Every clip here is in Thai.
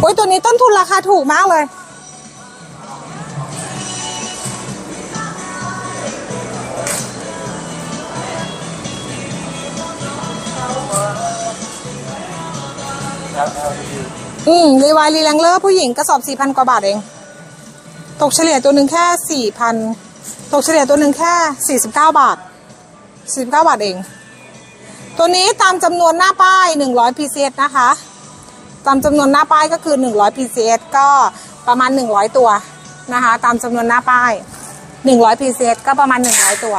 โอ้ยตัวนี้ต้นทุนราคาถูกมากเลย อืม รีวายรีแลงเลอร์ผู้หญิงกระสอบสี่พันกว่าบาทเอง ตกเฉลี่ยตัวหนึ่งแค่สี่พันตกเฉลี่ยตัวหนึ่งแค่สี่สิบเก้าบาทสี่สิบเก้าบาทเอง ตัวนี้ตามจำนวนหน้าป้ายหนึ่งร้อย PCS นะคะ ตามจำนวนหน้าป้ายก็คือหนึ่งร้อย PCS ก็ประมาณหนึ่งร้อยตัวนะคะ ตามจำนวนหน้าป้ายหนึ่งร้อย PCS ก็ประมาณหนึ่งร้อยตัว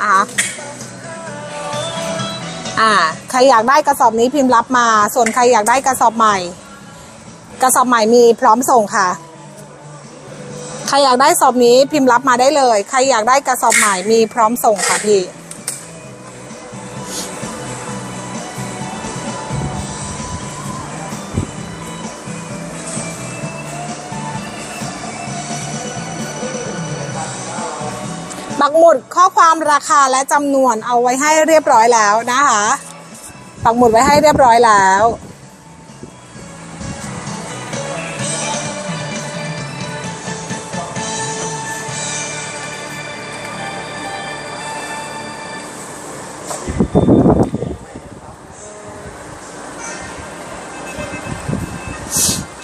อ่าอ่าใครอยากได้กระสอบนี้พิมพ์รับมา ส่วนใครอยากได้กระสอบใหม่ กระสอบใหม่มีพร้อมส่งค่ะ ใครอยากได้สอบนี้พิมพ์รับมาได้เลย ใครอยากได้กระสอบใหม่มีพร้อมส่งค่ะพี่ หมุดข้อความราคาและจำนวนเอาไว้ให้เรียบร้อยแล้วนะคะปักหมุดไว้ให้เรียบร้อยแล้ว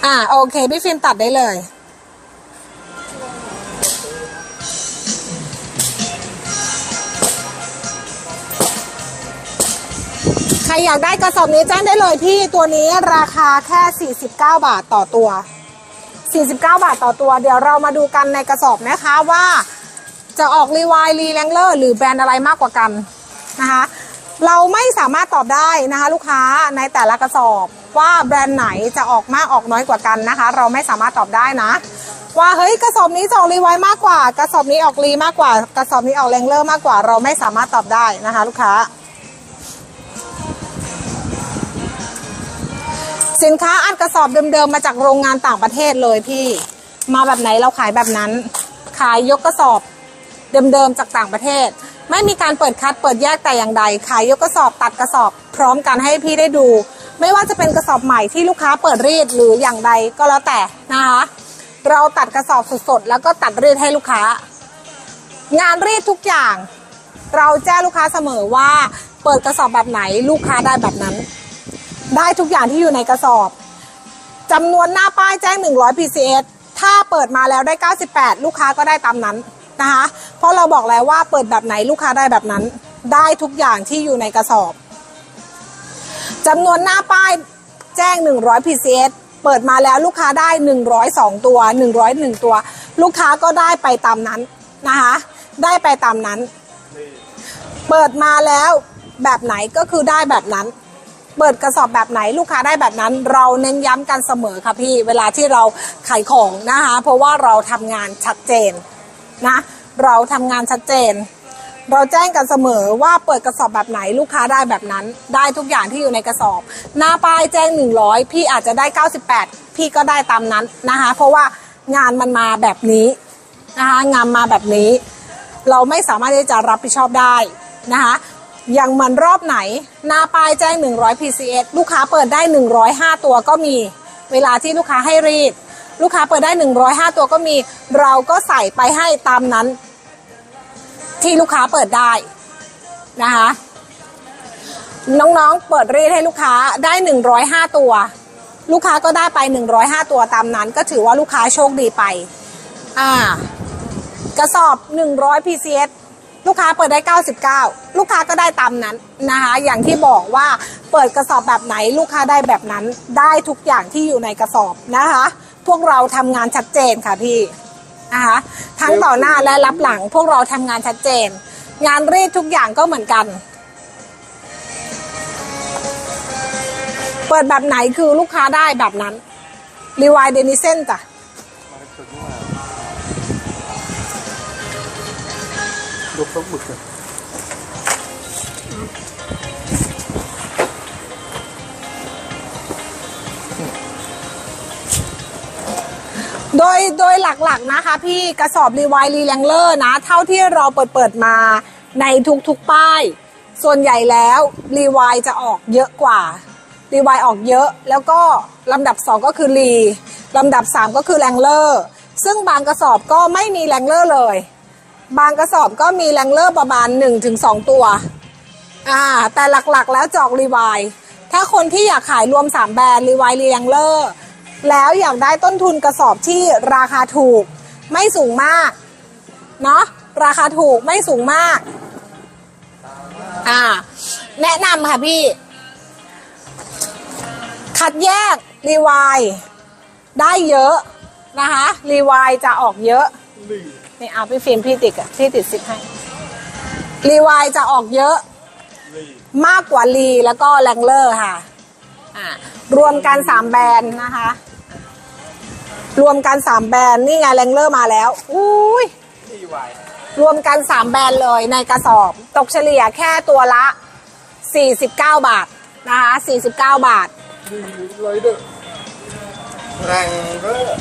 อ่าโอเค พี่ฟิล์มตัดได้เลย รอยากได้กระสอบนี้แจ้งได้เลยพี่ตัวนี้ราคาแค่ 49 บาทต่อตัว 49 บาทต่อตัว เดี๋ยวเรามาดูกันในกระสอบนะคะว่า จะออกรีวายรีแลงเลอร์หรือแบรนด์อะไรมากกว่ากันนะคะเราไม่สามารถตอบได้นะคะ ลูกค้าในแต่ละกระสอบว่าแบรนด์ไหนจะออกมากออกน้อยกว่ากันนะคะ เราไม่สามารถตอบได้นะ ว่าเฮ้ยกระสอบนี้จะออกรีไวมากกว่า กระสอบนี้ออกรีมากกว่า กระสอบนี้ออกแรงเลอร์มากกว่า เราไม่สามารถตอบได้นะคะ ลูกค้า สินค้าอัดกระสอบเดิมๆมาจากโรงงานต่างประเทศเลยพี่มาแบบไหนเราขายแบบนั้น ขายยกกระสอบเดิมๆจากต่างประเทศ ไม่มีการเปิดคัดเปิดแยกแต่อย่างใด ขายยกกระสอบตัดกระสอบ พร้อมกันให้พี่ได้ดู ไม่ว่าจะเป็นกระสอบใหม่ที่ลูกค้าเปิดรีดหรืออย่างใดก็แล้วแต่นะคะเราตัดกระสอบสดๆแล้วก็ตัดรีดให้ลูกค้า งานรีดทุกอย่าง เราแจ้งลูกค้าเสมอว่า เปิดกระสอบแบบไหนลูกค้าได้แบบนั้น ได้ทุกอย่างที่อยู่ในกระสอบจำนวนหน้าป้ายแจ้ง 100 PCS ถ้าเปิดมาแล้วได้ 98 ลูกค้าก็ได้ตามนั้นนะคะ เพราะเราบอกแล้วว่าเปิดแบบไหนลูกค้าได้แบบนั้น ได้ทุกอย่างที่อยู่ในกระสอบจำนวนหน้าป้ายแจ้ง 100 PCS เปิดมาแล้วลูกค้าได้ 102 ตัว 101 ตัว ลูกค้าก็ได้ไปตามนั้นนะคะ ได้ไปตามนั้น เปิดมาแล้วแบบไหนก็คือได้แบบนั้น เปิดกระสอบแบบไหนลูกค้าได้แบบนั้น เราเน้นย้ำกันเสมอค่ะพี่เวลาที่เราขายของนะคะ เพราะว่าเราทำงานชัดเจนนะเราทำงานชัดเจน เราแจ้งกันเสมอว่าเปิดกระสอบแบบไหนลูกค้าได้แบบนั้น ได้ทุกอย่างที่อยู่ในกระสอบ หน้าป้ายแจ้ง 100 พี่อาจจะได้ 98 พี่ก็ได้ตามนั้นนะคะเพราะว่างานมันมาแบบนี้นะคะงานมาแบบนี้ เราไม่สามารถที่จะรับผิดชอบได้นะคะ อย่างเหมือนรอบไหน หน้าป้ายแจ้ง 100 PCS ลูกค้าเปิดได้ 105 ตัวก็มี เวลาที่ลูกค้าให้รีด ลูกค้าเปิดได้ 105 ตัวก็มี เราก็ใส่ไปให้ตามนั้น ที่ลูกค้าเปิดได้นะคะน้องๆ เปิดรีดให้ลูกค้าได้ 105 ตัว ลูกค้าก็ได้ไป 105 ตัวตามนั้น ก็ถือว่าลูกค้าโชคดีไป อ่ากระสอบ 100 PCS ลูกค้าเปิดได้ 99 ลูกค้าก็ได้ตามนั้นนะคะ อย่างที่บอกว่าเปิดกระสอบแบบไหน ลูกค้าได้แบบนั้นได้ทุกอย่างที่อยู่ในกระสอบนะคะ พวกเราทำงานชัดเจนค่ะพี่นะคะทั้งต่อหน้าและรับหลัง พวกเราทำงานชัดเจน งานรีดทุกอย่างก็เหมือนกัน เปิดแบบไหนคือลูกค้าได้แบบนั้นรีวายเดนิเซนจ้ะ ยกต้องหมึกเลยโดยโดยหลักๆนะคะ พี่กระสอบรีไวรีแลงเลอร์นะ เท่าที่เราเปิดเปิดมาในทุกๆป้าย ส่วนใหญ่แล้วรีไวจะออกเยอะกว่ารีไวออกเยอะ แล้วก็ลำดับ 2 ก็คือรีลำดับ 3 ก็คือแรงเลอร์ซึ่งบางกระสอบก็ไม่มีแรงเลอร์เลย บางกระสอบก็มีแรงเลอร์ประมาณ 1-2 ตัว อ่า แต่หลักๆแล้วจอกรีวาย ถ้าคนที่อยากขายรวม 3 แบรนด์รีวายรีแรงเลอร์ แล้วอยากได้ต้นทุนกระสอบที่ราคาถูก ไม่สูงมาก เนาะราคาถูกไม่สูงมาก อ่า แนะนำค่ะพี่ คัดแยกรีวายได้เยอะนะคะ รีวายจะออกเยอะ นี่เอาพี่ฟิล์มพี่ติดอะพี่ติดซิปให้ รีวายจะออกเยอะ มากกว่าลีแล้วก็แรงเลอร์ค่ะ อ่ารวมกันสามแบรนด์นะคะ รวมกันสามแบรนด์นี่ไงแรงเลอร์มาแล้วอุ้ยลีวายรวมกัน3แบรนด์เลยในกระสอบ ตกเฉลี่ยแค่ตัวละ 49 บาทนะคะ49 บาทลีไรเดอแรงเดอร์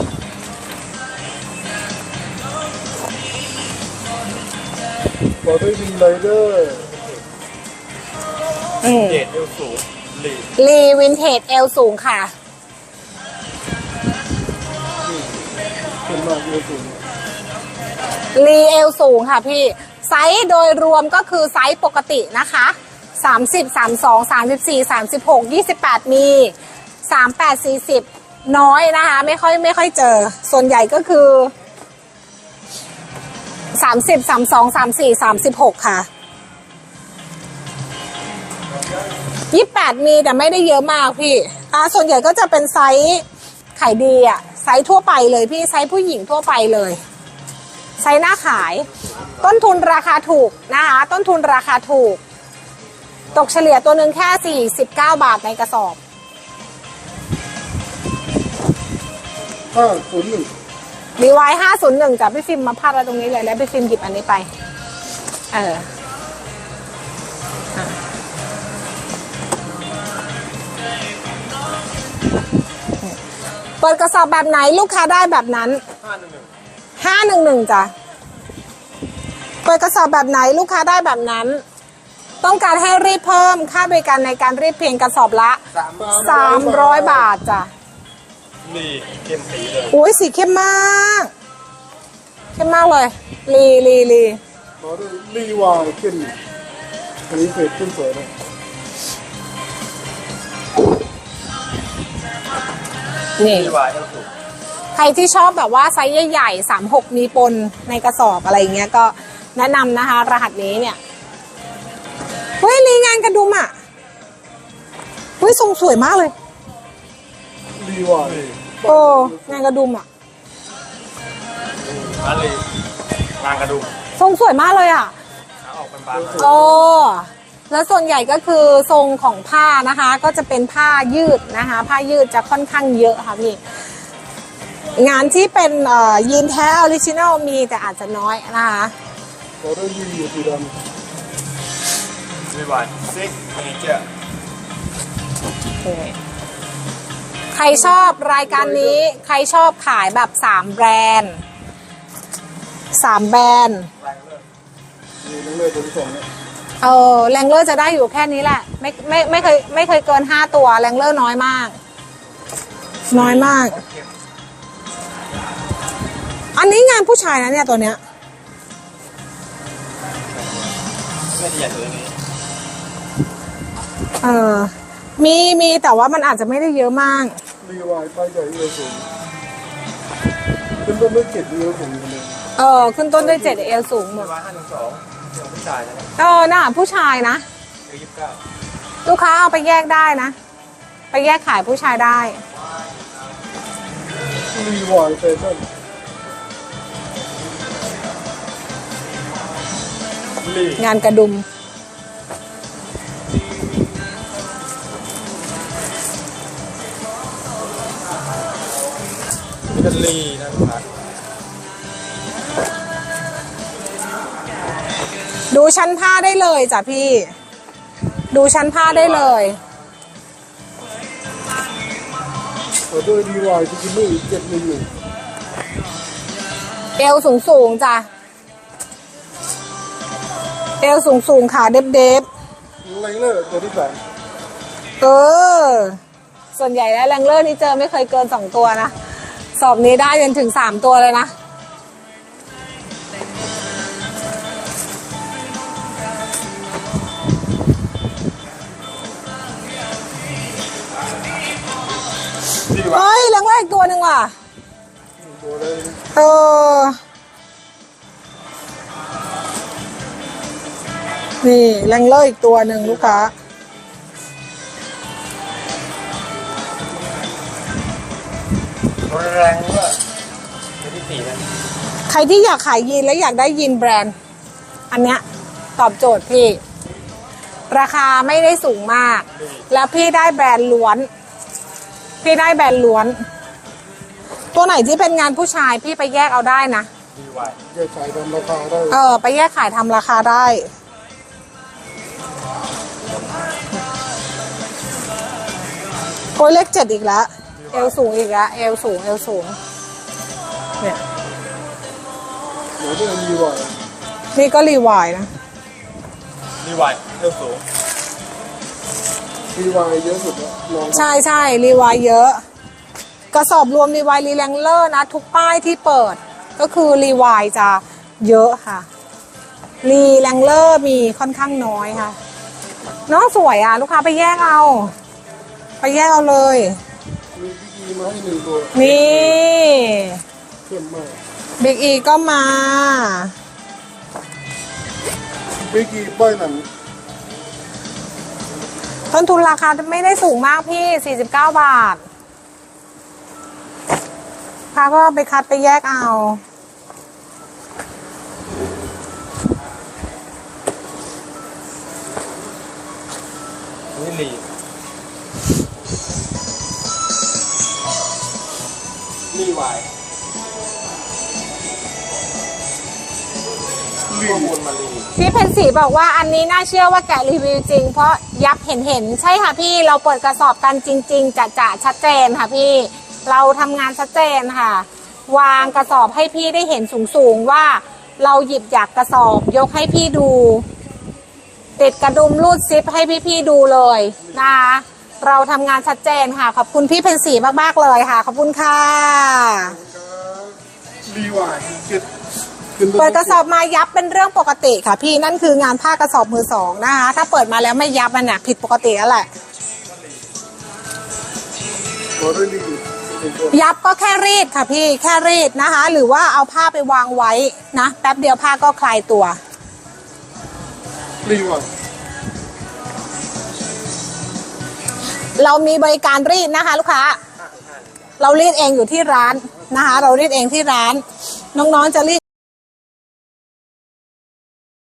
บอกด้วยลีไรเดอร์อืมเกรดเอวสูงลีลีวินเทจเอลสูงค่ะ เป็นมากเอวสูงลีเอลสูงค่ะพี่ ไซส์โดยรวมก็คือไซส์ปกตินะคะ 30 32 34 36 28 มี 38 40 น้อยนะคะ ไม่ค่อยไม่ค่อยเจอ ส่วนใหญ่ก็คือ 30 32 34 36ค่ะ28มีแต่ไม่ได้เยอะมากพี่อ่าส่วนใหญ่ก็จะเป็นไซส์ไขายดีอะไซส์ทั่วไปเลยพี่ไซส์ผู้หญิงทั่วไปเลย ไซส์หน้าขาย ต้นทุนราคาถูกนะคะ ต้นทุนราคาถูก ตกเฉลี่ยตัวหนึ่งแค่49บาทในกระสอบห้าศูนย์หนึ่ง รีไวห้าศูนย์หนึ่งจากพี่ฟิล์มมาพาดไว้ตรงนี้เลยแล้วพี่ฟิล์มหยิบอันนี้ไป เอออะเปิดกระสอบแบบไหนลูกค้าได้แบบนั้นห้าหนึ่งหนึ่งห้าหนึ่งหนึ่งจ้ะเปิดกระสอบแบบไหนลูกค้าได้แบบนั้น ต้องการให้รีดเพิ่มค่าบริการในการรีดเพียงกระสอบละสามสามร้อยบาทจ้ะ ลีเข้มสีเลยโอ้ยสีเข้มมาก เข้มมากเลยลีลีลีบอกด้วยลีวายเข้มอันนี้เกรดขึ้นสวยเลยนี่ลีวายเอวสูงใครที่ชอบแบบว่าไซส์ใหญ่ๆสามหกมีปนในกระสอบอะไรอย่างเงี้ยก็แนะนำนะคะ รหัสนี้เนี่ย เฮ้ยลีงานกระดุมอะ เฮ้ย ทรงสวยมากเลย ลีวายโอ้งานกระดุมอะอันลีงานกระดุมทรงสวยมากเลยอะขาออกเป็นบานโอ้แล้วส่วนใหญ่ก็คือทรงของผ้านะคะ ก็จะเป็นผ้ายืดนะคะ ผ้ายืดจะค่อนข้างเยอะค่ะพี่งานที่เป็นเอ่อยีนแท้ออริจินัลมีแต่อาจจะน้อยนะคะบอกด้วยลีอยู่สีดำลีวายซิกเนเจอร์ ใครชอบรายการนี้ ใครชอบขายแบบสามแบรนด์สามแบรนด์เออแรงเลอร์จะได้อยู่แค่นี้แหละ ไม่ไม่ไม่เคยไม่เคยเกินห้าตัวแรงเลอร์น้อยมาก น้อยมาก อันนี้งานผู้ชายนะเนี่ยตัวเนี้ยเออมีมีแต่ว่ามันอาจจะไม่ได้เยอะมาก รีวายป้ายใหญ่เอวสูงเป็นต้นด้วยเกรดเอวสูงอยู่เลยเออขึ้นต้นด้วยเจ็ดเอลสูงหมรีดวายห้าหนึ่งสองของผู้ชายนะเออน่ะผู้ชายนะเอวยี่สิบเก้าลูกค้าเอาไปแยกได้นะ ไปแยกขายผู้ชายได้รีวายแฟชั่นลีงานกระดุม เป็นลีนะครับดูชั้นผ้าได้เลยจ้ะพี่ ดูชั้นผ้าได้เลยต่อด้วยรีวายที่กินไม่เจ็ดหนึ่งหนึ่งเอวสูงสูงๆจ้ะ เอวสูงสูงๆขาเด็บเด็บไลเนอร์ตัวที่สามไเออ ส่วนใหญ่แล้วแรงเลอร์ที่เจอไม่เคยเกินสองตัวนะ สอบนี้ได้จนถึงสามตัวเลยนะรีวายเฮ้ยแรงเลอร์อีกตัวหนึ่งว่ะเลยเออ นี่แรงเลอร์อีกตัวหนึ่งลูกค้า แรงด้วยตัวที่สี่นะใครที่อยากขายยีนและอยากได้ยีนแบรนด์ อันเนี้ยตอบโจทย์พี่ ราคาไม่ได้สูงมาก แล้วพี่ได้แบรนด์ล้วน พี่ได้แบรนด์ล้วน ตัวไหนที่เป็นงานผู้ชายพี่ไปแยกเอาได้นะรีวายแยกขายทำราคาได้เออ ไปแยกขายทำราคาได้ โอ้ยเลขเจ็ดอีกแล้ว เอวสูงอีกแล้วเอวสูงเอวสูง เนี่ยเดี๋ยวจะมีวายนี่ก็รีวายนะรีวายเท่าสูงมีวายเยอะสุดแล้วลองใช่ใช่รีวายเยอะ กระสอบรวมรีวายรีแรงเลอร์นะ ทุกป้ายที่เปิด ก็คือรีวายจะเยอะค่ะ รีแรงเลอร์มีค่อนข้างน้อยค่ะน้องสวยอะ ลูกค้าไปแยกเอา ไปแยกเอาเลย มีพิธีมาให้หนึ่งตัวนี่เข้มมากบิ๊กอีก็มาพิธีป้ายหนังต้นทุนราคาไม่ได้สูงมากพี่ 49 บาทพาก็ไปคัดไปแยกเอา นี่รี รีวายข้อมูลมารีพี่เพนสีบอกว่าอันนี้น่าเชื่อว่าแกะรีวิวจริง เพราะยับเห็นเห็นใช่ค่ะพี่เราเปิดกระสอบกันจริง ๆจะจะชัดเจนค่ะพี่ เราทำงานชัดเจนค่ะ วางกระสอบให้พี่ได้เห็นสูงๆว่า เราหยิบจากกระสอบยกให้พี่ดู ติดกระดุมรูดซิปให้พี่ๆดูเลยนะคะ เราทำงานชัดเจนค่ะ ขอบคุณพี่เพนสีมากๆเลยค่ะ ขอบคุณค่ะ รีวายเจ็ดขึ้นเปิดกระสอบมายับเป็นเรื่องปกติค่ะ พี่นั่นคืองานผ้ากระสอบมือสองนะคะ ถ้าเปิดมาแล้วไม่ยับมันน่ะผิดปกติแล้วแหละตัวด้วยรีหนึ่งตัวยับก็แค่รีดค่ะพี่แค่รีดนะคะ หรือว่าเอาผ้าไปวางไว้นะแป๊บเดียวผ้าก็คลายตัว รีวาย เรามีบริการรีดนะคะ ลูกค้า เรารีดเองอยู่ที่ร้านนะคะ เรารีดเองที่ร้าน น้องๆจะรีด